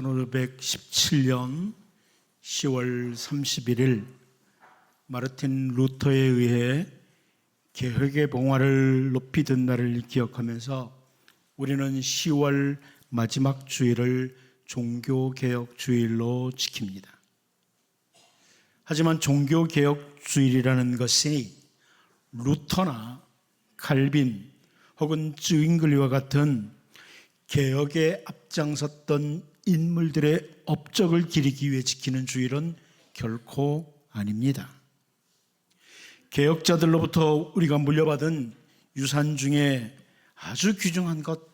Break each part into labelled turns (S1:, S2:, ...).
S1: 1517년 10월 31일 마르틴 루터에 의해 개혁의 봉화를 높이 든 날을 기억하면서 우리는 10월 마지막 주일을 종교개혁 주일로 지킵니다. 하지만 종교개혁 주일이라는 것이 루터나 칼빈 혹은 쯔윙글리와 같은 개혁에 앞장섰던 인물들의 업적을 기리기 위해 지키는 주일은 결코 아닙니다. 개혁자들로부터 우리가 물려받은 유산 중에 아주 귀중한 것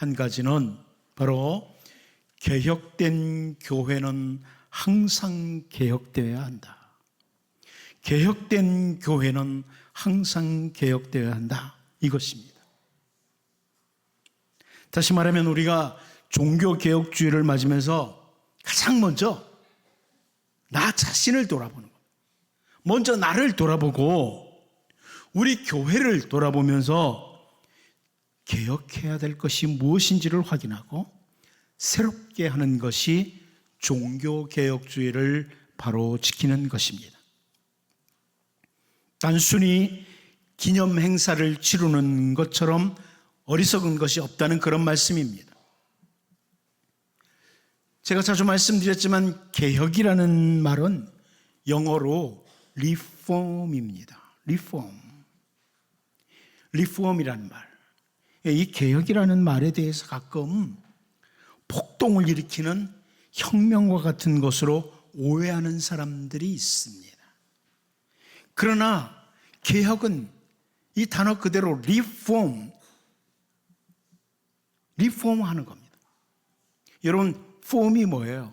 S1: 한 가지는 바로 개혁된 교회는 항상 개혁되어야 한다. 개혁된 교회는 항상 개혁되어야 한다. 이것입니다. 다시 말하면 우리가 종교개혁주의를 맞으면서 가장 먼저 나 자신을 돌아보는 것. 먼저 나를 돌아보고 우리 교회를 돌아보면서 개혁해야 될 것이 무엇인지를 확인하고 새롭게 하는 것이 종교개혁주의를 바로 지키는 것입니다. 단순히 기념 행사를 치르는 것처럼 어리석은 것이 없다는 그런 말씀입니다. 제가 자주 말씀드렸지만 개혁이라는 말은 영어로 reform입니다. reform. reform이라는 말. 이 개혁이라는 말에 대해서 가끔 폭동을 일으키는 혁명과 같은 것으로 오해하는 사람들이 있습니다. 그러나 개혁은 이 단어 그대로 리폼 하는 겁니다. 여러분, 폼이 뭐예요?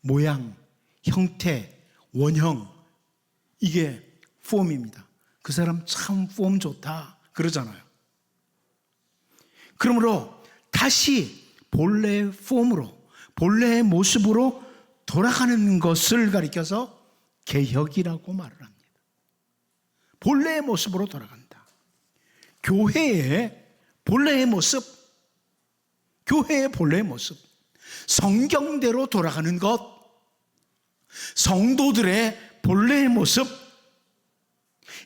S1: 모양, 형태, 원형. 이게 폼입니다. 그 사람 참 폼 좋다. 그러잖아요. 그러므로 다시 본래의 폼으로, 본래의 모습으로 돌아가는 것을 가리켜서 개혁이라고 말을 합니다. 본래의 모습으로 돌아간다. 교회의 본래의 모습, 교회의 본래의 모습, 성경대로 돌아가는 것, 성도들의 본래의 모습,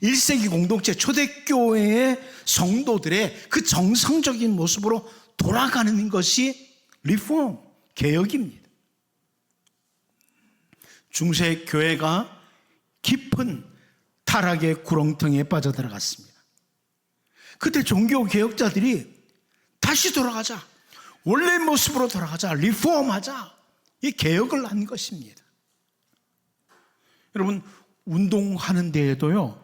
S1: 1세기 공동체 초대교회의 성도들의 그 정상적인 모습으로 돌아가는 것이 리폼, 개혁입니다. 중세 교회가 깊은 타락의 구렁텅이에 빠져들어갔습니다. 그때 종교 개혁자들이 다시 돌아가자. 원래 모습으로 돌아가자. 리폼하자. 이 개혁을 한 것입니다. 여러분, 운동하는 데에도요,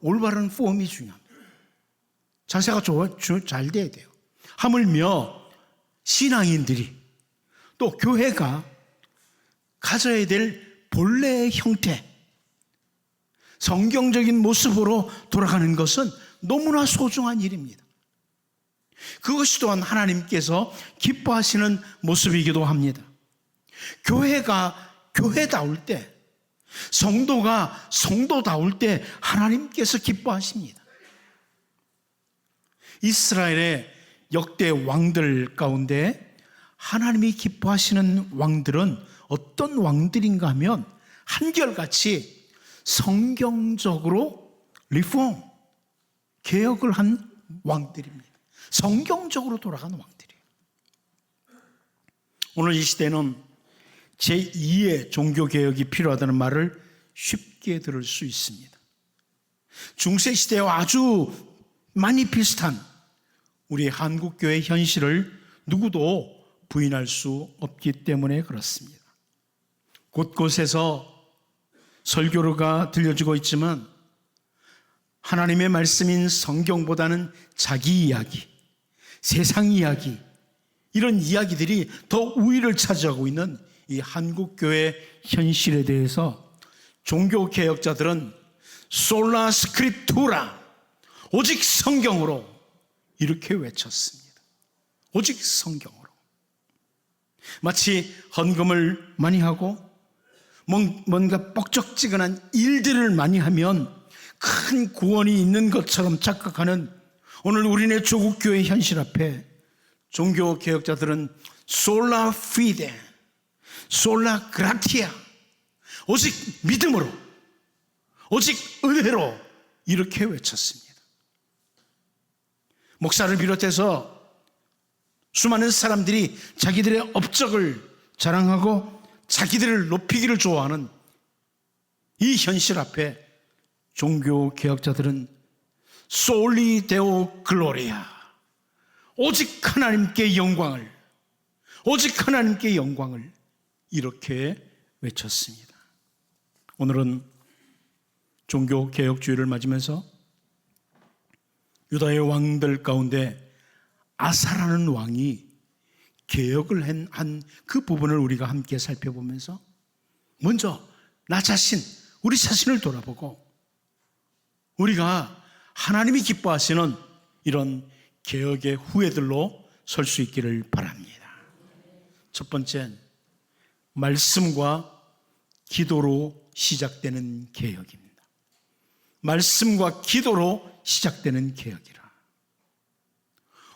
S1: 올바른 폼이 중요합니다. 자세가 좋아, 잘 돼야 돼요. 하물며 신앙인들이 또 교회가 가져야 될 본래의 형태, 성경적인 모습으로 돌아가는 것은 너무나 소중한 일입니다. 그것이 또한 하나님께서 기뻐하시는 모습이기도 합니다. 교회가 교회다울 때, 성도가 성도다울 때 하나님께서 기뻐하십니다. 이스라엘의 역대 왕들 가운데 하나님이 기뻐하시는 왕들은 어떤 왕들인가 하면 한결같이 성경적으로 리폼, 개혁을 한 왕들입니다. 성경적으로 돌아가는 왕들이에요. 오늘 이 시대는 제2의 종교개혁이 필요하다는 말을 쉽게 들을 수 있습니다. 중세시대와 아주 많이 비슷한 우리 한국교회 현실을 누구도 부인할 수 없기 때문에 그렇습니다. 곳곳에서 설교가 들려주고 있지만 하나님의 말씀인 성경보다는 자기 이야기, 세상 이야기, 이런 이야기들이 더 우위를 차지하고 있는 이 한국교회 현실에 대해서 종교개혁자들은 솔라 스크립투라, 오직 성경으로 이렇게 외쳤습니다. 오직 성경으로. 마치 헌금을 많이 하고 뭔가 뻑적지근한 일들을 많이 하면 큰 구원이 있는 것처럼 착각하는 오늘 우리네 조국 교회 현실 앞에 종교 개혁자들은 솔라 피데, 솔라 그라티아. 오직 믿음으로, 오직 은혜로 이렇게 외쳤습니다. 목사를 비롯해서 수많은 사람들이 자기들의 업적을 자랑하고 자기들을 높이기를 좋아하는 이 현실 앞에 종교 개혁자들은 솔리 데오 글로리아 오직 하나님께 영광을 오직 하나님께 영광을 이렇게 외쳤습니다. 오늘은 종교 개혁주의를 맞으면서 유다의 왕들 가운데 아사라는 왕이 개혁을 한 그 부분을 우리가 함께 살펴보면서 먼저 나 자신, 우리 자신을 돌아보고 우리가 하나님이 기뻐하시는 이런 개혁의 후예들로 설 수 있기를 바랍니다. 첫 번째, 말씀과 기도로 시작되는 개혁입니다. 말씀과 기도로 시작되는 개혁이라.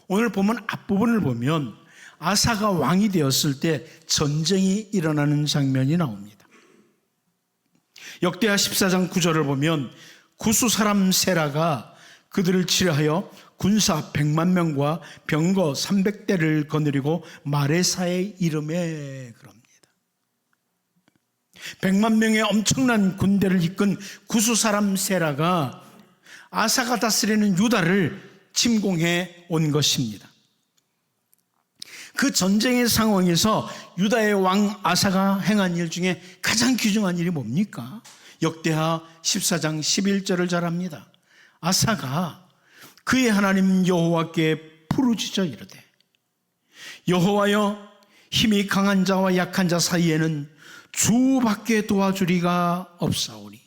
S1: 오늘 보면 앞부분을 보면 아사가 왕이 되었을 때 전쟁이 일어나는 장면이 나옵니다. 역대하 14장 9절을 보면 구수 사람 세라가 그들을 치려하여 군사 100만 명과 병거 300대를 거느리고 마레사의 이름에 그럽니다. 100만 명의 엄청난 군대를 이끈 구수 사람 세라가 아사가 다스리는 유다를 침공해 온 것입니다. 그 전쟁의 상황에서 유다의 왕 아사가 행한 일 중에 가장 귀중한 일이 뭡니까? 역대하 14장 11절을 잘합니다. 아사가 그의 하나님 여호와께 부르짖어 이르되 여호와여 힘이 강한 자와 약한 자 사이에는 주밖에 도와주리가 없사오니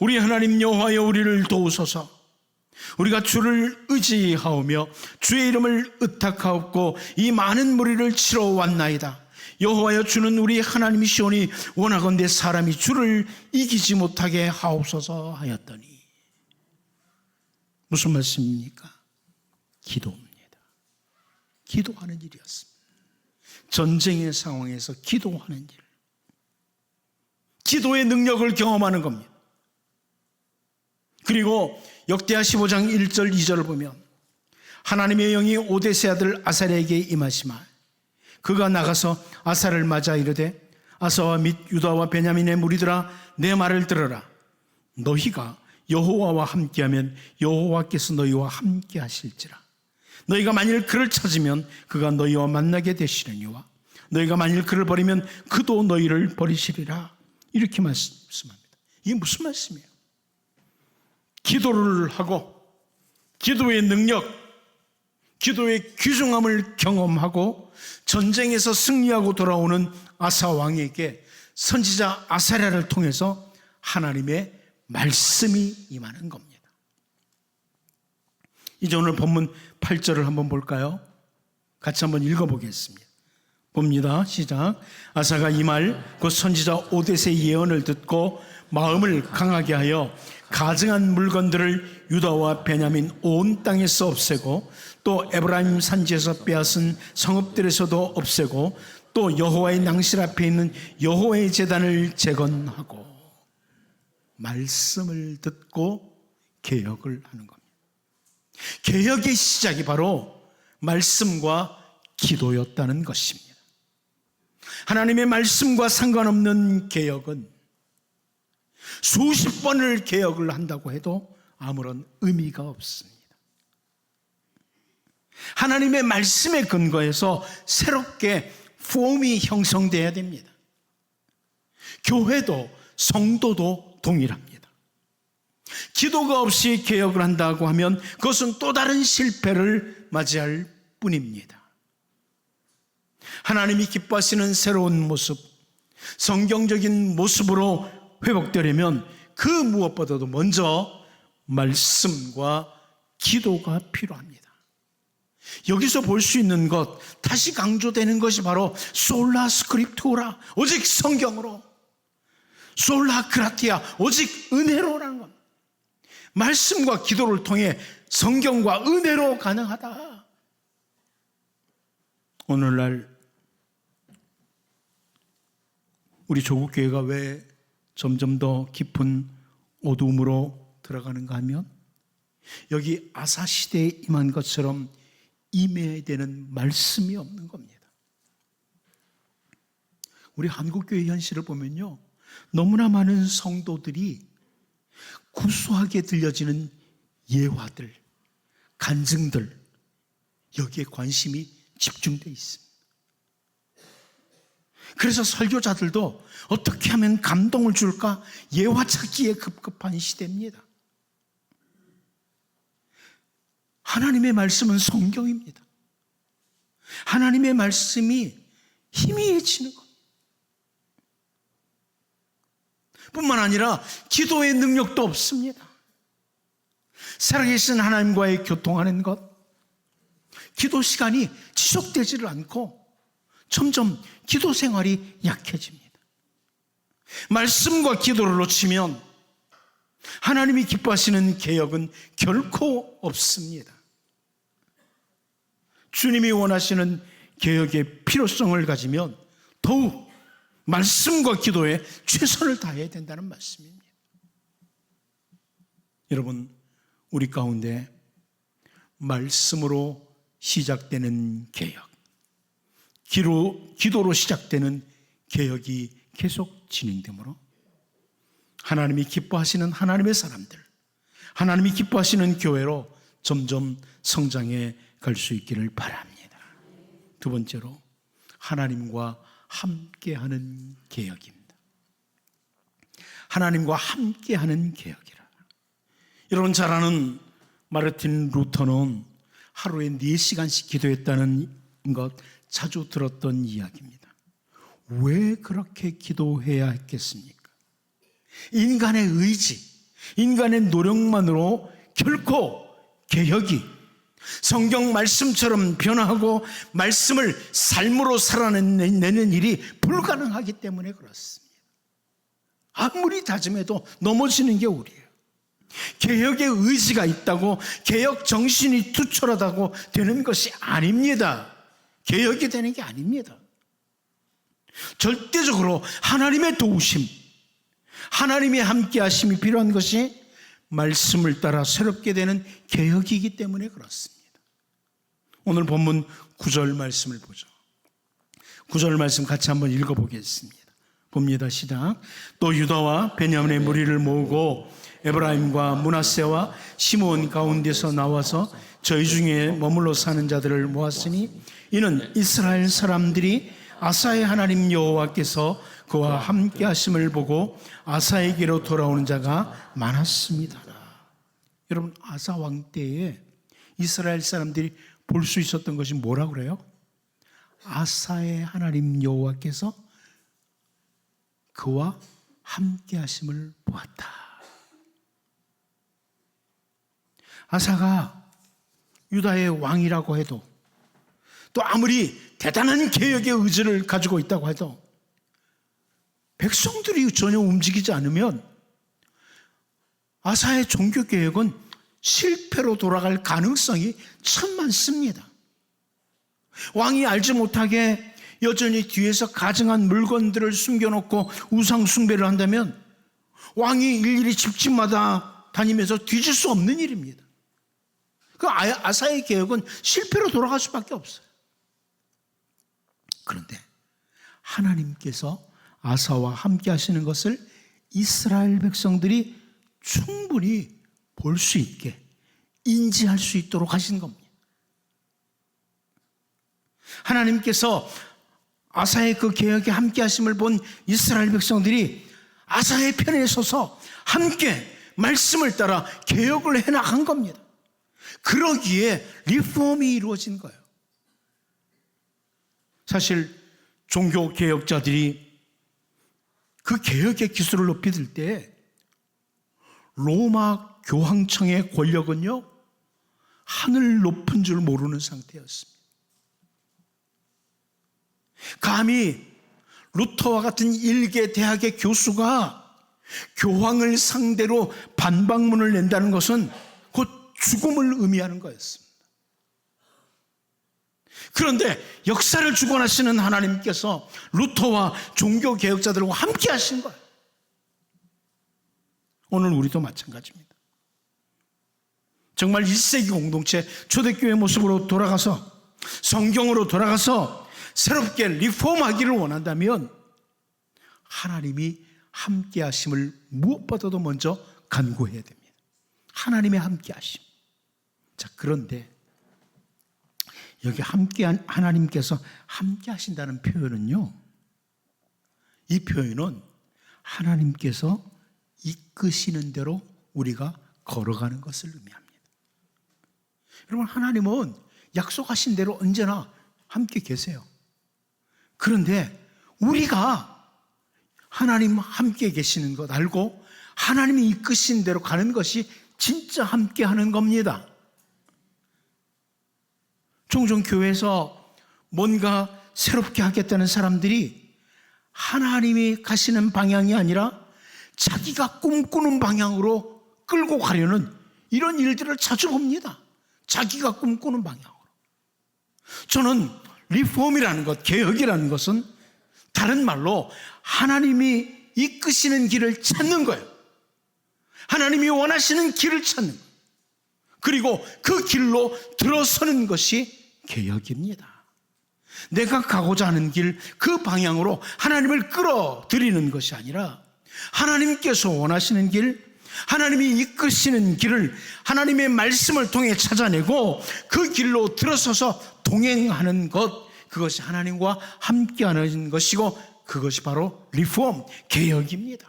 S1: 우리 하나님 여호와여 우리를 도우소서 우리가 주를 의지하오며 주의 이름을 의탁하옵고 이 많은 무리를 치러 왔나이다. 여호와여 주는 우리 하나님이시오니 원하건대 사람이 주를 이기지 못하게 하옵소서 하였더니 무슨 말씀입니까? 기도입니다. 기도하는 일이었습니다. 전쟁의 상황에서 기도하는 일. 기도의 능력을 경험하는 겁니다. 그리고 역대하 15장 1절 2절을 보면 하나님의 영이 오데세 아들 아사랴에게 임하시마 그가 나가서 아사를 맞아 이르되 아사와 및 유다와 베냐민의 무리들아 내 말을 들어라 너희가 여호와와 함께하면 여호와께서 너희와 함께 하실지라. 너희가 만일 그를 찾으면 그가 너희와 만나게 되시려니와 너희가 만일 그를 버리면 그도 너희를 버리시리라. 이렇게 말씀합니다. 이게 무슨 말씀이에요? 기도를 하고 기도의 능력, 기도의 귀중함을 경험하고 전쟁에서 승리하고 돌아오는 아사 왕에게 선지자 아사랴를 통해서 하나님의 말씀이 임하는 겁니다. 이제 오늘 본문 8절을 한번 볼까요? 같이 한번 읽어보겠습니다. 봅니다. 시작. 아사가 이 말, 그 선지자 오데스의 예언을 듣고 마음을 강하게 하여 가증한 물건들을 유다와 베냐민 온 땅에서 없애고 또 에브라임 산지에서 빼앗은 성읍들에서도 없애고 또 여호와의 낭실 앞에 있는 여호와의 제단을 재건하고 말씀을 듣고 개혁을 하는 겁니다. 개혁의 시작이 바로 말씀과 기도였다는 것입니다. 하나님의 말씀과 상관없는 개혁은 수십 번을 개혁을 한다고 해도 아무런 의미가 없습니다. 하나님의 말씀에 근거해서 새롭게 폼이 형성돼야 됩니다. 교회도 성도도 동일합니다. 기도가 없이 개혁을 한다고 하면 그것은 또 다른 실패를 맞이할 뿐입니다. 하나님이 기뻐하시는 새로운 모습, 성경적인 모습으로 회복되려면 그 무엇보다도 먼저 말씀과 기도가 필요합니다. 여기서 볼 수 있는 것, 다시 강조되는 것이 바로 솔라 스크립토라, 오직 성경으로. 솔라 그라티아, 오직 은혜로라는 겁니다. 말씀과 기도를 통해 성경과 은혜로 가능하다. 오늘날 우리 조국 교회가 왜 점점 더 깊은 어두움으로 들어가는가 하면 여기 아사 시대에 임한 것처럼 임해야 되는 말씀이 없는 겁니다. 우리 한국 교회 현실을 보면요. 너무나 많은 성도들이 구수하게 들려지는 예화들, 간증들, 여기에 관심이 집중되어 있습니다. 그래서 설교자들도 어떻게 하면 감동을 줄까 예화 찾기에 급급한 시대입니다. 하나님의 말씀은 성경입니다. 하나님의 말씀이 희미해지는 것. 뿐만 아니라 기도의 능력도 없습니다. 살아계신 하나님과의 교통하는 것, 기도 시간이 지속되지를 않고 점점 기도 생활이 약해집니다. 말씀과 기도를 놓치면 하나님이 기뻐하시는 개혁은 결코 없습니다. 주님이 원하시는 개혁의 필요성을 가지면 더욱 말씀과 기도에 최선을 다해야 된다는 말씀입니다. 여러분, 우리 가운데 말씀으로 시작되는 개혁, 기로, 기도로 시작되는 개혁이 계속 진행되므로 하나님이 기뻐하시는 하나님의 사람들, 하나님이 기뻐하시는 교회로 점점 성장해 갈 수 있기를 바랍니다. 두 번째로 하나님과 함께하는 개혁입니다. 하나님과 함께하는 개혁이라. 여러분 잘 아는 마르틴 루터는 하루에 4시간씩 기도했다는 것 자주 들었던 이야기입니다. 왜 그렇게 기도해야 했겠습니까? 인간의 의지, 인간의 노력만으로 결코 개혁이 성경 말씀처럼 변화하고 말씀을 삶으로 살아내는 일이 불가능하기 때문에 그렇습니다. 아무리 다짐해도 넘어지는 게 우리예요. 개혁의 의지가 있다고 개혁 정신이 투철하다고 되는 것이 아닙니다. 개혁이 되는 게 아닙니다. 절대적으로 하나님의 도우심, 하나님의 함께 하심이 필요한 것이 말씀을 따라 새롭게 되는 개혁이기 때문에 그렇습니다. 오늘 본문 9절 말씀을 보죠. 9절 말씀 같이 한번 읽어보겠습니다. 봅니다. 시작. 또 유다와 베냐민의 무리를 모으고 에브라임과 문하세와 시몬 가운데서 나와서 저희 중에 머물러 사는 자들을 모았으니 이는 이스라엘 사람들이 아사의 하나님 여호와께서 그와 함께 하심을 보고 아사에게로 돌아오는 자가 많았습니다. 여러분 아사 왕 때에 이스라엘 사람들이 볼 수 있었던 것이 뭐라 그래요? 아사의 하나님 여호와께서 그와 함께 하심을 보았다. 아사가 유다의 왕이라고 해도 또 아무리 대단한 개혁의 의지를 가지고 있다고 해도 백성들이 전혀 움직이지 않으면 아사의 종교 개혁은 실패로 돌아갈 가능성이 참 많습니다. 왕이 알지 못하게 여전히 뒤에서 가증한 물건들을 숨겨놓고 우상 숭배를 한다면 왕이 일일이 집집마다 다니면서 뒤질 수 없는 일입니다. 그 아사의 개혁은 실패로 돌아갈 수밖에 없어요. 그런데 하나님께서 아사와 함께 하시는 것을 이스라엘 백성들이 충분히 볼 수 있게 인지할 수 있도록 하신 겁니다. 하나님께서 아사의 그 개혁에 함께 하심을 본 이스라엘 백성들이 아사의 편에 서서 함께 말씀을 따라 개혁을 해 나간 겁니다. 그러기에 리폼이 이루어진 거예요. 사실 종교 개혁자들이 그 개혁의 기술을 높이 들 때 로마 교황청의 권력은요 하늘 높은 줄 모르는 상태였습니다. 감히 루터와 같은 일개 대학의 교수가 교황을 상대로 반박문을 낸다는 것은 곧 죽음을 의미하는 거였습니다. 그런데 역사를 주관하시는 하나님께서 루터와 종교 개혁자들과 함께 하신 거예요. 오늘 우리도 마찬가지입니다. 정말 1세기 공동체 초대교회 모습으로 돌아가서 성경으로 돌아가서 새롭게 리폼하기를 원한다면 하나님이 함께 하심을 무엇보다도 먼저 간구해야 됩니다. 하나님의 함께 하심. 자, 그런데 여기 함께 한 하나님께서 함께 하신다는 표현은요. 이 표현은 하나님께서 이끄시는 대로 우리가 걸어가는 것을 의미합니다. 여러분, 하나님은 약속하신 대로 언제나 함께 계세요. 그런데 우리가 하나님 함께 계시는 것 알고 하나님이 이끄신 대로 가는 것이 진짜 함께 하는 겁니다. 종종 교회에서 뭔가 새롭게 하겠다는 사람들이 하나님이 가시는 방향이 아니라 자기가 꿈꾸는 방향으로 끌고 가려는 이런 일들을 자주 봅니다. 자기가 꿈꾸는 방향으로. 저는 리폼이라는 것, 개혁이라는 것은 다른 말로 하나님이 이끄시는 길을 찾는 거예요. 하나님이 원하시는 길을 찾는 거예요. 그리고 그 길로 들어서는 것이 개혁입니다. 내가 가고자 하는 길, 그 방향으로 하나님을 끌어들이는 것이 아니라 하나님께서 원하시는 길, 하나님이 이끄시는 길을 하나님의 말씀을 통해 찾아내고 그 길로 들어서서 동행하는 것, 그것이 하나님과 함께하는 것이고 그것이 바로 리폼, 개혁입니다.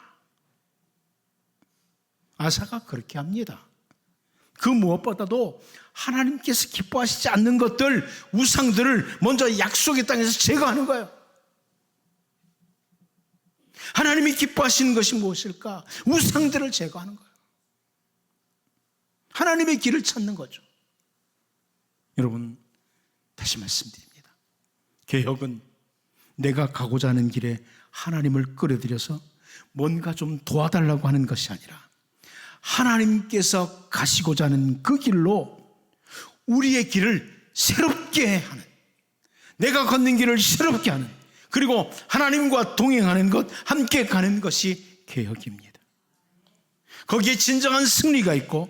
S1: 아사가 그렇게 합니다. 그 무엇보다도 하나님께서 기뻐하시지 않는 것들, 우상들을 먼저 약속의 땅에서 제거하는 거예요. 하나님이 기뻐하시는 것이 무엇일까? 우상들을 제거하는 거예요. 하나님의 길을 찾는 거죠. 여러분, 다시 말씀드립니다. 개혁은 내가 가고자 하는 길에 하나님을 끌어들여서 뭔가 좀 도와달라고 하는 것이 아니라 하나님께서 가시고자 하는 그 길로 우리의 길을 새롭게 하는 내가 걷는 길을 새롭게 하는 그리고 하나님과 동행하는 것 함께 가는 것이 개혁입니다. 거기에 진정한 승리가 있고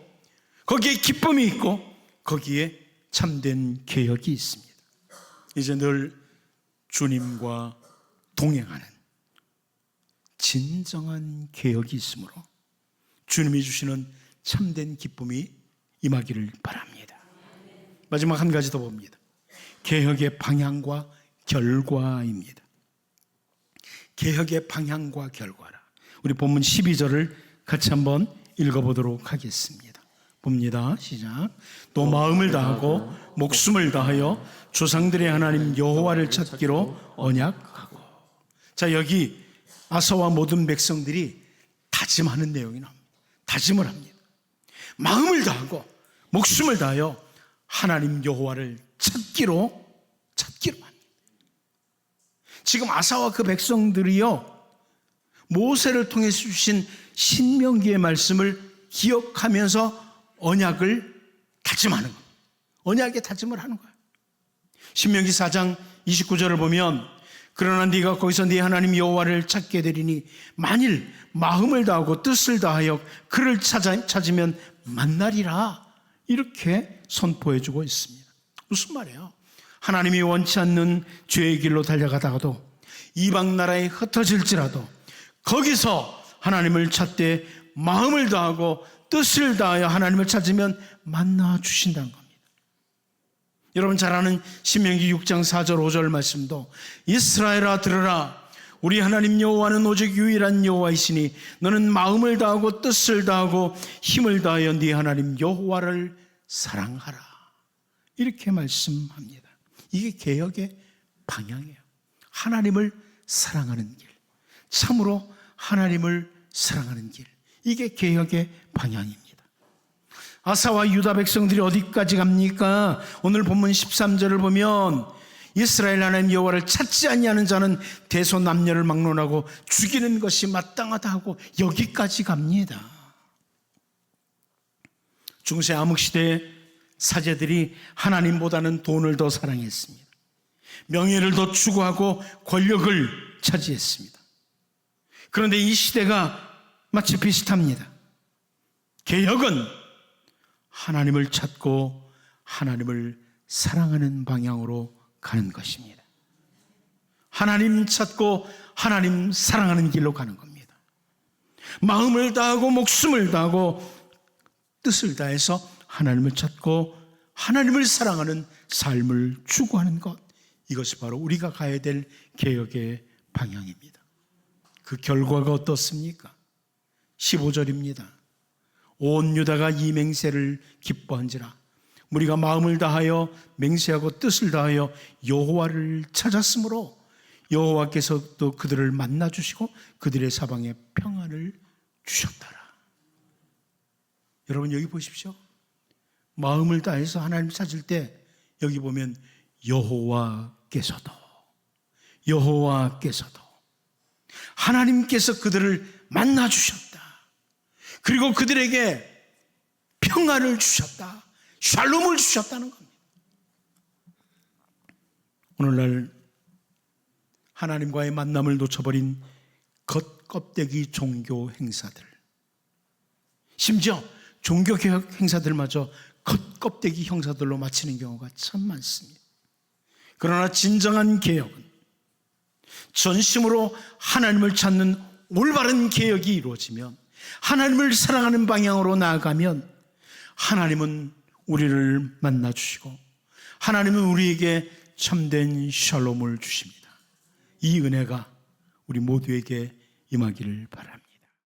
S1: 거기에 기쁨이 있고 거기에 참된 개혁이 있습니다. 이제 늘 주님과 동행하는 진정한 개혁이 있으므로 주님이 주시는 참된 기쁨이 임하기를 바랍니다. 마지막 한 가지 더 봅니다. 개혁의 방향과 결과입니다. 개혁의 방향과 결과라. 우리 본문 12절을 같이 한번 읽어보도록 하겠습니다. 봅니다. 시작. 또 마음을 다하고 목숨을 다하여 조상들의 하나님 여호와를 찾기로 언약하고. 자 여기 아서와 모든 백성들이 다짐하는 내용이 나옵니다. 다짐을 합니다. 마음을 다하고 목숨을 다하여 하나님 여호와를 찾기로. 지금 아사와 그 백성들이요 모세를 통해서 주신 신명기의 말씀을 기억하면서 언약을 다짐하는 거예요. 언약에 다짐을 하는 거예요. 신명기 4장 29절을 보면 그러나 네가 거기서 네 하나님 여호와를 찾게 되리니 만일 마음을 다하고 뜻을 다하여 그를 찾아, 찾으면 만나리라 이렇게 선포해 주고 있습니다. 무슨 말이에요? 하나님이 원치 않는 죄의 길로 달려가다가도 이방 나라에 흩어질지라도 거기서 하나님을 찾되 마음을 다하고 뜻을 다하여 하나님을 찾으면 만나 주신다는 겁니다. 여러분 잘 아는 신명기 6장 4절 5절 말씀도 이스라엘아 들으라 우리 하나님 여호와는 오직 유일한 여호와이시니 너는 마음을 다하고 뜻을 다하고 힘을 다하여 네 하나님 여호와를 사랑하라 이렇게 말씀합니다. 이게 개혁의 방향이에요. 하나님을 사랑하는 길. 참으로 하나님을 사랑하는 길. 이게 개혁의 방향입니다. 아사와 유다 백성들이 어디까지 갑니까? 오늘 본문 13절을 보면 이스라엘 하나님 여호와를 찾지 아니하는 자는 대소 남녀를 막론하고 죽이는 것이 마땅하다 하고 여기까지 갑니다. 중세 암흑 시대 사제들이 하나님보다는 돈을 더 사랑했습니다. 명예를 더 추구하고 권력을 차지했습니다. 그런데 이 시대가 마치 비슷합니다. 개혁은 하나님을 찾고 하나님을 사랑하는 방향으로 가는 것입니다. 하나님 찾고 하나님 사랑하는 길로 가는 겁니다. 마음을 다하고 목숨을 다하고 뜻을 다해서 하나님을 찾고 하나님을 사랑하는 삶을 추구하는 것. 이것이 바로 우리가 가야 될 개혁의 방향입니다. 그 결과가 어떻습니까? 15절입니다. 온 유다가 이 맹세를 기뻐한지라 우리가 마음을 다하여 맹세하고 뜻을 다하여 여호와를 찾았으므로 여호와께서 또 그들을 만나 주시고 그들의 사방에 평안을 주셨더라. 여러분 여기 보십시오. 마음을 다해서 하나님 찾을 때 여기 보면 여호와께서도 여호와께서도 하나님께서 그들을 만나 주셨다. 그리고 그들에게 평안을 주셨다. 샬롬을 주셨다는 겁니다. 오늘날 하나님과의 만남을 놓쳐버린 겉껍데기 종교 행사들. 심지어 종교 개혁 행사들마저 겉껍데기 형사들로 마치는 경우가 참 많습니다. 그러나 진정한 개혁은 전심으로 하나님을 찾는 올바른 개혁이 이루어지면 하나님을 사랑하는 방향으로 나아가면 하나님은 우리를 만나 주시고 하나님은 우리에게 참된 샬롬을 주십니다. 이 은혜가 우리 모두에게 임하기를 바랍니다.